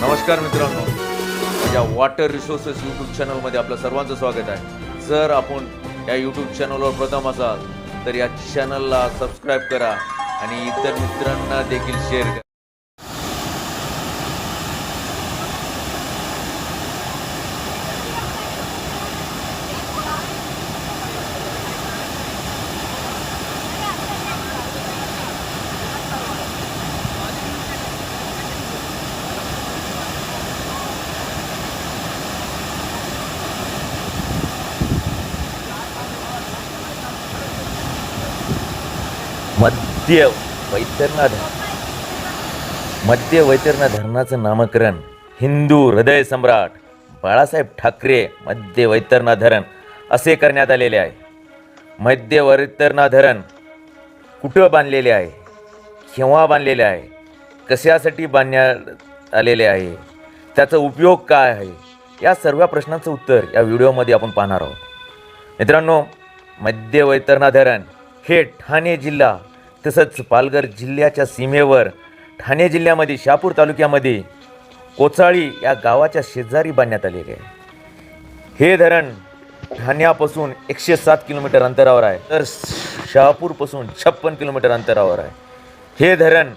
नमस्कार मित्रांनो. या वॉटर रिसोर्सेस यूट्यूब चॅनलमध्ये आपलं सर्वांचं स्वागत आहे. जर आपण या यूट्यूब चॅनलवर प्रथम असाल तर या चॅनलला सबस्क्राईब करा आणि इतर मित्रांना देखील शेअर करा. मध्य वैतरणा धरण. मध्य वैतरणा धरणाचं नामकरण हिंदू हृदय सम्राट बाळासाहेब ठाकरे मध्य वैतरणा धरण असे करण्यात आलेले आहे. मध्य वैतरणा धरण कुठं बांधलेले आहे? केव्हा बांधलेले आहे? कशासाठी बांधण्यात आलेले आहे? त्याचा उपयोग काय आहे? या सर्व प्रश्नांचं उत्तर या व्हिडिओमध्ये आपण पाहणार आहोत. मित्रांनो मध्य वैतरणा धरण हे ठाणे जिल्हा तसंच पालघर जिल्ह्याच्या सीमेवर ठाणे जिल्ह्यामध्ये शहापूर तालुक्यामध्ये कोचाळी या गावाच्या शेजारी बांधण्यात आलेले आहे. हे धरण ठाण्यापासून एकशे सात किलोमीटर अंतरावर आहे. तर शहापूरपासून छप्पन किलोमीटर अंतरावर आहे. हे धरण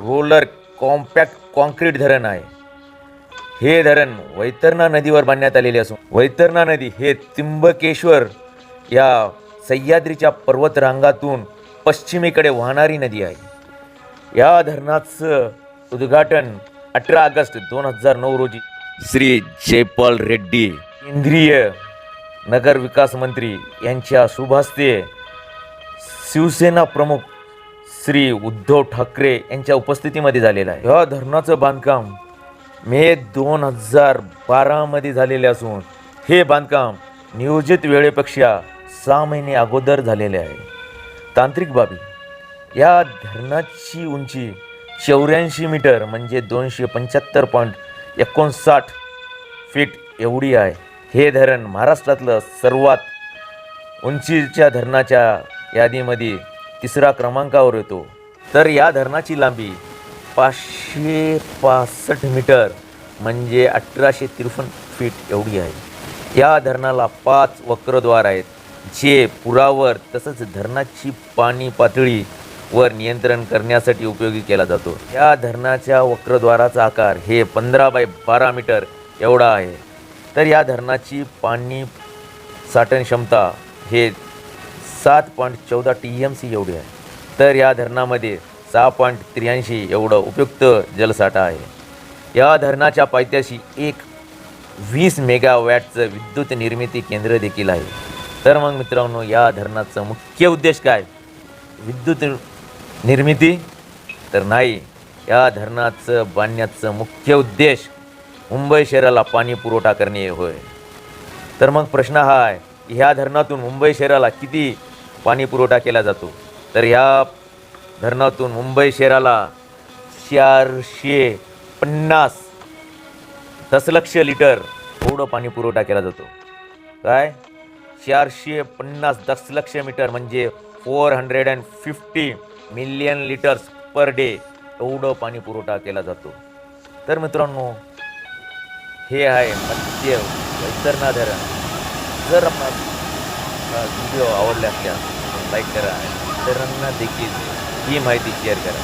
रोलर कॉम्पॅक्ट कॉन्क्रीट धरण आहे. हे धरण वैतरणा नदीवर बांधण्यात आलेले असून वैतरणा नदी हे त्र्यंबकेश्वर या सह्याद्रीच्या पर्वतरांगातून पश्चिमेकडे वाहणारी नदी आहे. या धरणाचं उद्घाटन अठरा ऑगस्ट दोन हजार नऊ रोजी श्री जयपाल रेड्डी केंद्रीय नगर विकास मंत्री यांच्या शुभास्ते शिवसेना प्रमुख श्री उद्धव ठाकरे यांच्या उपस्थितीमध्ये झालेलं आहे. या धरणाचं बांधकाम मे दोन हजार बारामध्ये झालेले असून हे बांधकाम नियोजित वेळेपेक्षा सहा महिने अगोदर झालेले आहे. तांत्रिक बाबी. या धरणाची उंची चौऱ्याऐंशी मीटर म्हणजे दोनशे पंच्याहत्तर पॉईंट एकोणसाठ फीट एवढी आहे. हे धरण महाराष्ट्रातलं सर्वात उंचीच्या धरणाच्या यादीमध्ये तिसरा क्रमांकावर येतो. तर या धरणाची लांबी पाचशे पासष्ट मीटर म्हणजे अठराशे त्रेपन्न फीट एवढी आहे. या धरणाला पाच वक्रद्वार आहेत. जे पुरावर तसंच धरणाची पाणी पातळी वर नियंत्रण करण्यासाठी उपयोगी केला जातो. या धरणाच्या वक्रद्वाराचा आकार हे पंधरा बाय बारा मीटर एवढा आहे. तर या धरणाची पाणी साठण क्षमता हे सात पॉईंट चौदा टी एम सी एवढी आहे. तर या धरणामध्ये सहा पॉईंट त्र्याऐंशी एवढं उपयुक्त जलसाठा आहे. या धरणाच्या पायथ्याशी एक वीस मेगावॅटचं विद्युत निर्मिती केंद्र देखील आहे. तर मग मित्रांनो या धरणाचं मुख्य उद्देश काय? विद्युत निर्मिती? तर नाही या धरणाचं बांधण्याचं मुख्य उद्देश मुंबई शहराला पाणी पुरवठा करणे होय. तर मग प्रश्न हा आहे की ह्या धरणातून मुंबई शहराला किती पाणी पुरवठा केला जातो? तर ह्या धरणातून मुंबई शहराला चारशे पन्नास दशलक्ष लिटर एवढं पाणी पुरवठा केला जातो. काय? चारशे पन्नास दशलक्ष मीटर म्हणजे four hundred and fifty million litres per day एवढं पाणी पुरवठा केला जातो. तर मित्रांनो हे आहे मध्य वैतरणा धरण जर व्हिडिओ आवडले असल्यास लाईक करा इतरांना देखील ही माहिती शेअर करा.